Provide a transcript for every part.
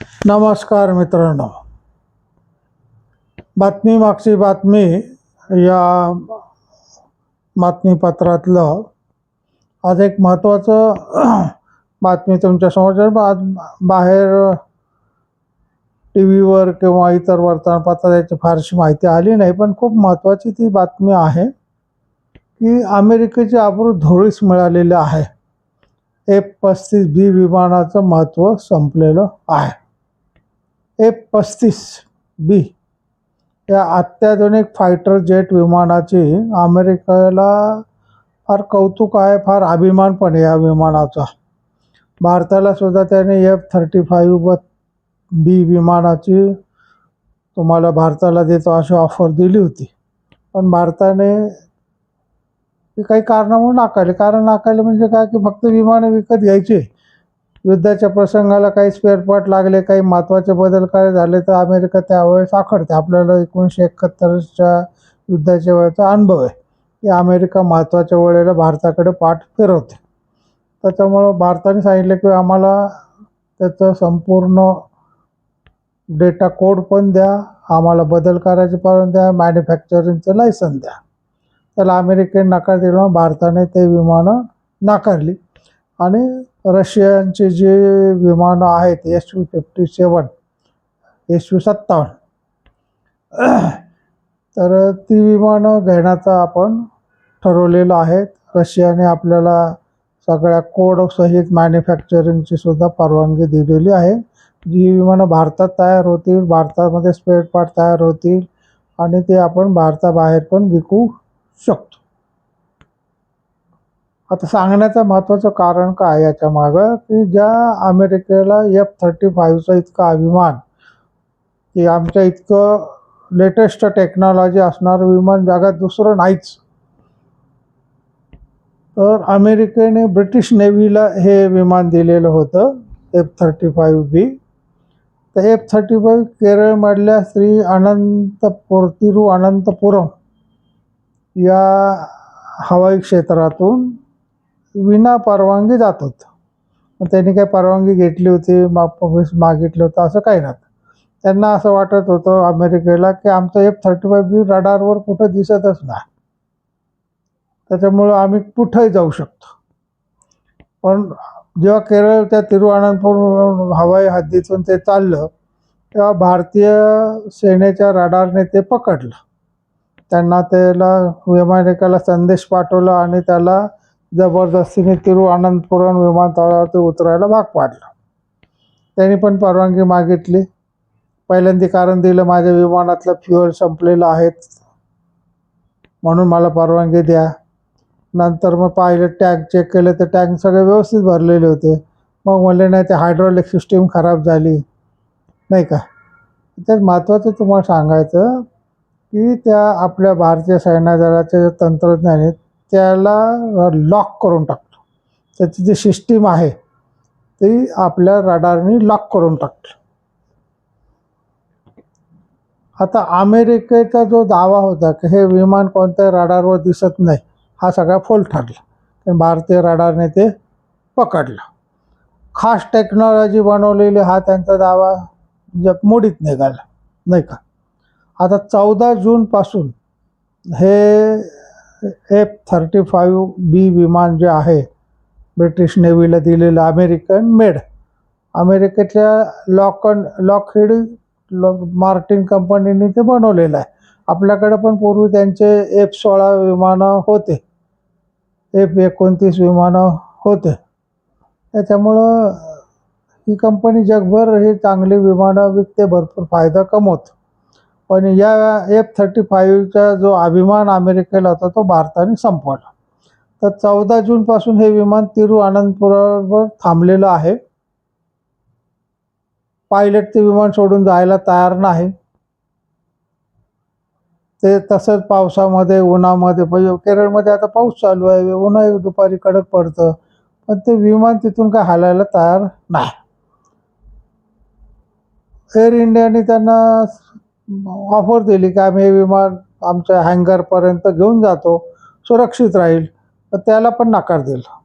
नमस्कार मित्रांनो. बातमी मागची बातमी या बातमीपत्रातलं आज एक महत्त्वाचं बातमी तुमच्यासमोर आज बाहेर टी व्हीवर किंवा इतर वर्तमानपत्रात याची फारशी माहिती आली नाही पण खूप महत्त्वाची ती बातमी आहे की अमेरिकेची आबरू धुळीस मिळालेली आहे. एफ पस्तीस बी विमानाचं महत्त्व संपलेलं आहे. एफ पस्तीस बी. या अत्याधुनिक फायटर जेट विमानाची अमेरिकेला फार कौतुक आहे फार अभिमान पण या विमानाचा. भारताला सुद्धा त्याने एफ थर्टी फाईव्ह बी विमानाची तुम्हाला भारताला देतो अशी ऑफर दिली होती. पण भारताने ती काही कारणामुळे नाकारली. कारण नाकारले म्हणजे काय? की फक्त विमानं विकत घ्यायची. युद्धाच्या प्रसंगाला काही स्पेअरपार्ट लागले काही महत्त्वाचे बदल काय झाले तर अमेरिका त्यावेळेस आखडते. आपल्याला एकोणीसशे एकाहत्तरच्या युद्धाच्या वेळेचा अनुभव आहे की अमेरिका महत्त्वाच्या वेळेला भारताकडे पाठ फिरवते. त्याच्यामुळं भारताने सांगितलं की आम्हाला त्याचं संपूर्ण डेटा कोड पण द्या आम्हाला बदल करायचे पण द्या मॅन्युफॅक्चरिंगचं लायसन द्या. त्याला अमेरिकेने नकार दिला भारताने ते विमानं नाकारली. आणि रशियनचे जे विमानं आहेत S U fifty seven S U सत्तावन्न तर ती विमानं घेण्याचं आपण ठरवलेलं आहे. रशियाने आपल्याला सगळ्या कोडसहित मॅन्युफॅक्चरिंगची सुद्धा परवानगी दिलेली आहे. जी विमानं भारतात तयार होतील भारतामध्ये स्पेअर पार्ट तयार होतील आणि ते आपण भारताबाहेर पण विकू शकतो. आता सांगण्याचं महत्त्वाचं कारण काय याच्या मागं की ज्या अमेरिकेला एफ थर्टी फाईव्हचा इतका अभिमान की आमच्या इतकं लेटेस्ट टेक्नॉलॉजी असणारं विमान जगात दुसरं नाहीच. तर अमेरिकेने ब्रिटिश नेव्हीला हे विमान दिलेलं होतं एफ थर्टी फाईव्ह बी तर एफ थर्टी फाईव्ह केरळमधल्या श्री अनंतपूर तिरू अनंतपुरम या हवाई क्षेत्रातून विना परवानगी जात होतं मग त्यांनी काही परवानगी घेतली होती मागितलं होतं असं काही नव्हतं त्यांना असं वाटत होतं अमेरिकेला की आमचं एफ थर्टी फाईव्ह बी रडारवर कुठं दिसतच नाही. त्याच्यामुळं आम्ही कुठंही जाऊ शकतो. पण जेव्हा केरळ त्या तिरुअनंतपूर हवाई हद्दीतून ते चाललं तेव्हा भारतीय सेनेच्या रडारने ते पकडलं. त्यांना त्याला वैमानिकाला संदेश पाठवला आणि त्याला जबरदस्तीने तिरुअनंतपुरम विमानतळावरती उतरायला भाग पाडलं. त्यांनी पण परवानगी मागितली. पहिल्यांदा कारण दिलं माझ्या विमानातलं फ्युअल संपलेलं आहेत म्हणून मला परवानगी द्या. नंतर मग पाहिलं टँक चेक केलं. तर टँक सगळे व्यवस्थित भरलेले होते. मग म्हणले नाही ते हायड्रॉलिक सिस्टीम खराब झाली. नाही का? त्यात महत्त्वाचं तुम्हाला सांगायचं की त्या आपल्या भारतीय सैन्यदलाचे जे तंत्रज्ञान आहेत त्याला लॉक करून टाकलं. त्याची जी सिस्टीम आहे ती आपल्या रडारनी लॉक करून टाकलं. आता अमेरिकेचा जो दावा होता की हे विमान कोणत्या रडारवर दिसत नाही हा सगळा फोल ठरला. भारतीय रडारने ते पकडलं. खास टेक्नॉलॉजी बनवलेली हा त्यांचा दावा जप मोडीत निघाला नाही का? आता चौदा जूनपासून हे एफ थर्टी फाईव्ह बी विमान जे आहे ब्रिटिश नेव्हीला दिलेलं अमेरिकन मेड. अमेरिकेतल्या लॉकन लॉकहेड मार्टिन कंपनीने ते बनवलेलं आहे. आपल्याकडे पण पूर्वी त्यांचे एफ सोळा विमानं होते. एफ एकोणतीस विमानं होते. त्याच्यामुळं ही कंपनी जगभर ही चांगली विमानं विकते भरपूर फायदा कमवतो. पण या एफ थर्टी फाईव्हचा जो अभिमान अमेरिकेला होता तो भारताने संपवला. तर चौदा जूनपासून हे विमान तिरुअनंतपुरावर थांबलेलं आहे. पायलट ते विमान सोडून जायला तयार नाही. ते तसंच पावसामध्ये उन्हामध्ये म्हणजे केरळमध्ये आता पाऊस चालू आहे. उन्हा दुपारी कडक पडतं. पण ते विमान तिथून काय हालायला तयार नाही. एअर इंडियाने त्यांना ऑफर दिली की आम्ही हे विमान आमच्या हँगरपर्यंत घेऊन जातो सुरक्षित राहील. तर त्याला पण नकार दिला.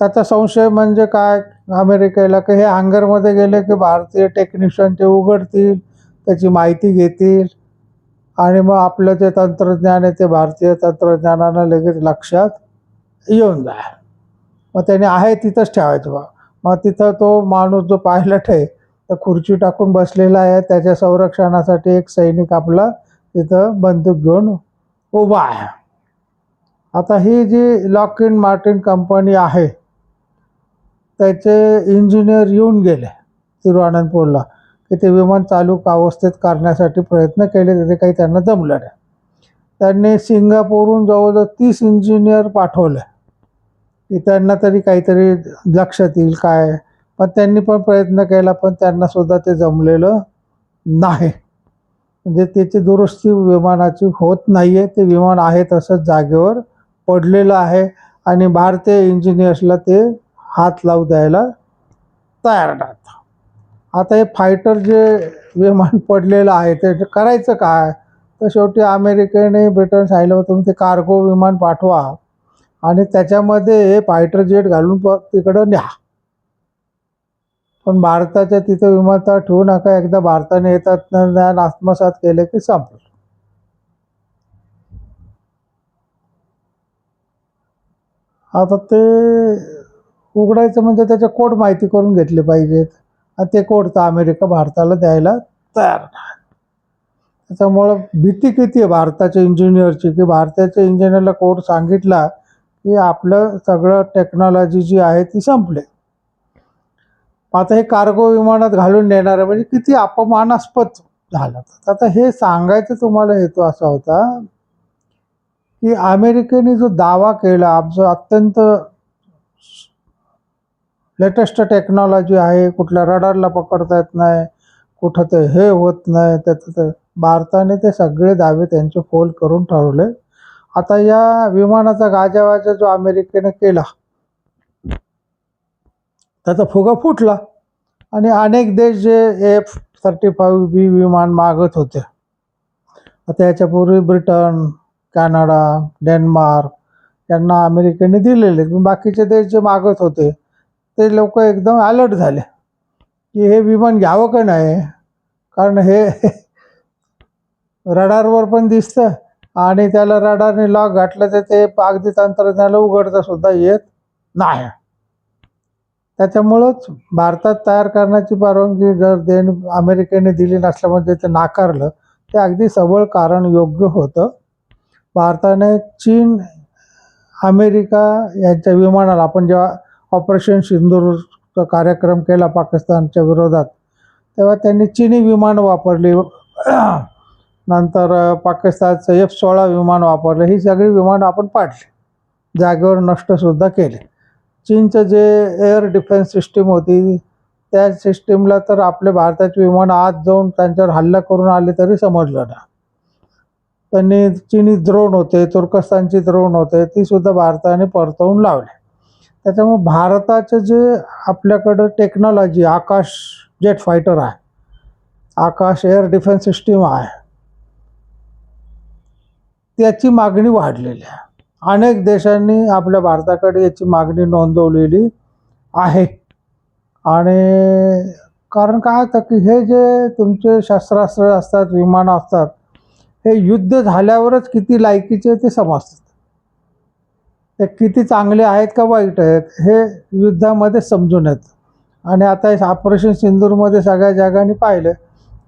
त्याचा संशय म्हणजे काय? अमेरिकेला की हे हँगरमध्ये गेले की भारतीय टेक्निशियन ते उघडतील त्याची माहिती घेतील. आणि मग आपलं जे तंत्रज्ञान आहे ते भारतीय तंत्रज्ञानानं लगेच लक्षात येऊन जाय मग त्याने आहे तिथंच ठेवायचं बा. मग तिथं तो माणूस जो पायलट आहे तर खुर्ची टाकून बसलेला आहे. त्याच्या संरक्षणासाठी एक सैनिक आपला तिथं बंदूक घेऊन उभा आहे. आता ही जी लॉक इन मार्टिन कंपनी आहे त्याचे इंजिनियर येऊन गेले तिरुवनंतपूरला की ते विमान चालू अवस्थेत करण्यासाठी प्रयत्न केले तिथे काही त्यांना जमलं नाही. त्यांनी सिंगापूरहून जवळजवळ तीस इंजिनियर पाठवले की त्यांना तरी काहीतरी लक्षात येईल काय. पण त्यांनी पण प्रयत्न केला पण त्यांना सुद्धा ते जमलेलं नाही. म्हणजे त्याची दुरुस्ती विमानाची होत नाही आहे ते विमान आहे तसंच जागेवर पडलेलं आहे आणि भारतीय इंजिनियर्सला ते हात लावू द्यायला तयार नाहीत. आता हे फायटर जे विमान पडलेलं आहे ते करायचं काय? तर शेवटी अमेरिकेने ब्रिटन सांगितलं तुम्ही ते कार्गो विमान पाठवा आणि त्याच्यामध्ये हे फायटर जेट घालून प तिकडं न्या. पण भारताच्या तिथं विमानतळ ठेवू नका. एकदा भारताने येतात ज्ञान आत्मसात केले की संपलं. आता ते उघडायचं म्हणजे त्याचे कोड माहिती करून घेतले पाहिजेत. आणि ते कोड तर अमेरिका भारताला द्यायला तयार नाही. त्याच्यामुळं भीती किती आहे भारताच्या इंजिनियरची? की भारताच्या इंजिनियरला कोड सांगितला की आपलं सगळं टेक्नॉलॉजी जी आहे ती संपले. आता हे कार्गो विमानात घालून नेणार आहे म्हणजे किती अपमानास्पद झालं. आता हे सांगायचं तुम्हाला हेतू असा होता की अमेरिकेने जो दावा केला आमचं अत्यंत लेटेस्ट टेक्नॉलॉजी आहे कुठल्या रडारला पकडता येत नाही कुठं ते हे होत नाही त्याचं ते भारताने ते सगळे दावे त्यांचे फोल करून ठरवले. आता या विमानाचा गाजावाजा जो अमेरिकेने केला त्याचा फुगा फुटला. आणि अनेक देश जे एफ थर्टी फाईव्ह बी विमान मागत होते. आता याच्यापूर्वी ब्रिटन कॅनडा डेन्मार्क यांना अमेरिकेने दिलेले. बाकीचे देश जे मागत होते ते लोक एकदम अलर्ट झाले. की हे विमान घ्यावं का नाही? कारण हे रडारवर पण दिसतं आणि त्याला रडारने लॉक घातलं तर ते अगदी तंत्रज्ञानाला उघडता सुद्धा येत नाही. त्याच्यामुळंच भारतात तयार करण्याची परवानगी जर देण अमेरिकेने दिली नसल्यामुळे ते नाकारलं ते अगदी सबळ कारण योग्य होतं. भारताने चीन अमेरिका यांच्या विमानाला आपण जेव्हा ऑपरेशन सिंदूरचा कार्यक्रम केला पाकिस्तानच्या विरोधात तेव्हा त्यांनी चीनी विमान वापरली. नंतर पाकिस्तानचं एफ सोळा विमान वापरलं. ही सगळी विमानं आपण पाडली. जागेवर नष्टसुद्धा केले. चीनचं जे एअर डिफेन्स सिस्टीम होती त्या सिस्टीमला तर आपले भारताचे विमान आत जाऊन त्यांच्यावर हल्ला करून आले तरी समजलं ना. त्यांनी चिनी द्रोण होते तुर्कस्तानची द्रोण होते ती सुद्धा भारताने परतवून लावले. त्याच्यामुळे भारताचं जे आपल्याकडं टेक्नॉलॉजी आकाश जेट फायटर आहे आकाश एअर डिफेन्स सिस्टीम आहे त्याची मागणी वाढलेली आहे. अनेक देशांनी आपल्या भारताकडे याची मागणी नोंदवलेली आहे. आणि कारण काय होतं की हे जे तुमचे शस्त्रास्त्र असतात विमानं असतात हे युद्ध झाल्यावरच किती लायकीचे ते समजतात. ते किती चांगले आहेत का वाईट आहेत हे युद्धामध्ये समजून येतं. आणि आता ऑपरेशन सिंदूरमध्ये सगळ्या जगाने पाहिलं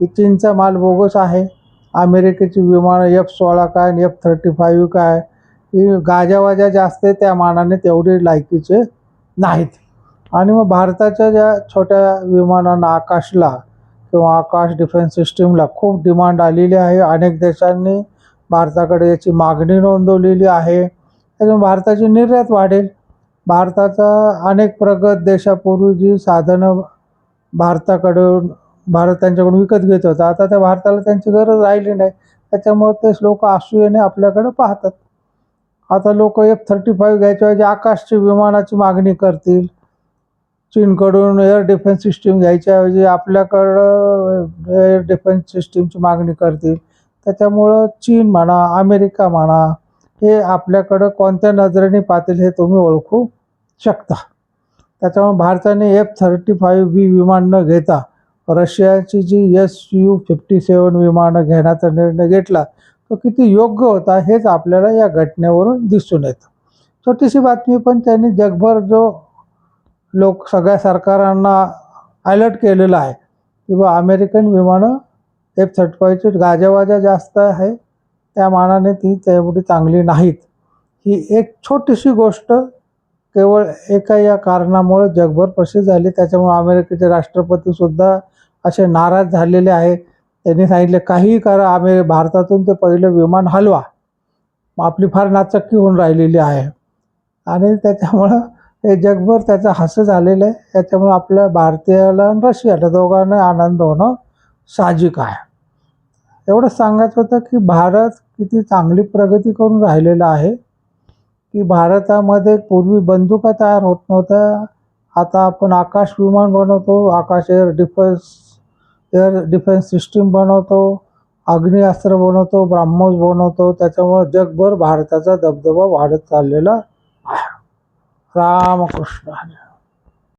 की चीनचा माल बोगस आहे अमेरिकेची विमानं एफ सोळा काय एफ थर्टी फाईव्ह काय ही गाजावाजा जास्त आहे त्या मानाने तेवढे लायकीचे नाहीत. आणि मग भारताच्या ज्या छोट्या विमानांना आकाशला किंवा आकाश डिफेन्स सिस्टीमला खूप डिमांड आलेली आहे. अनेक देशांनी भारताकडे याची मागणी नोंदवलेली आहे. त्याच्यामुळे भारताची निर्यात वाढेल. भारताचा अनेक प्रगत देशापूर्वी जी साधनं भारताकडून भारत त्यांच्याकडून विकत घेत होता. आता त्या भारताला त्यांची गरज राहिली नाही. त्याच्यामुळे तेच लोक असूयाने आपल्याकडे पाहतात. आता लोक एफ थर्टी फाईव्ह घ्यायच्याऐवजी आकाशची विमानाची मागणी करतील. चीनकडून एअर डिफेन्स सिस्टीम घ्यायच्याऐवजी आपल्याकडं एअर डिफेन्स सिस्टीमची मागणी करतील. त्याच्यामुळं चीन म्हणा अमेरिका म्हणा हे आपल्याकडं कोणत्या नजरेने पाहतील हे तुम्ही ओळखू शकता. त्याच्यामुळे भारताने एफ थर्टी फाईव्ह बी विमान न घेता रशियाची जी एस यू फिफ्टी सेवन विमानं घेण्याचा निर्णय घेतला तो किती योग्य होता हेच आपल्याला या घटनेवरून दिसून येतं. छोटीशी बातमी पण त्यांनी जगभर जो लोक सगळ्या सरकारांना अलर्ट केलेला आहे की बा अमेरिकन विमानं एफ थर्टी गाजावाजा जास्त आहे त्या मानाने ती तेवढी चांगली नाहीत. ही एक छोटीशी गोष्ट केवळ एका या कारणामुळे जगभर प्रसिद्ध झाली. त्याच्यामुळे अमेरिकेचे राष्ट्रपतीसुद्धा असे नाराज झालेले आहे. त्यांनी सांगितले काही करा आम्ही भारतातून ते पहिलं विमान हलवा. मग आपली फार नाचक्की होऊन राहिलेली आहे. आणि त्याच्यामुळं हे जगभर त्याचं हसं झालेलं आहे. त्याच्यामुळं आपल्या भारतीयाला आणि रशियाला दोघांना आनंद होणं साहजिक आहे. एवढंच सांगायचं होतं की भारत किती चांगली प्रगती करून राहिलेला आहे की भारतामध्ये पूर्वी बंदुका तयार होत नव्हत्या. आता आपण आकाश विमान बनवतो Akash air defence air defence system बनवतो अग्निअस्त्र बनवतो ब्राह्मोस बनवतो. त्याच्यामुळे जगभर भारताचा दबदबा वाढत चाललेला आहे. रामकृष्ण हरी.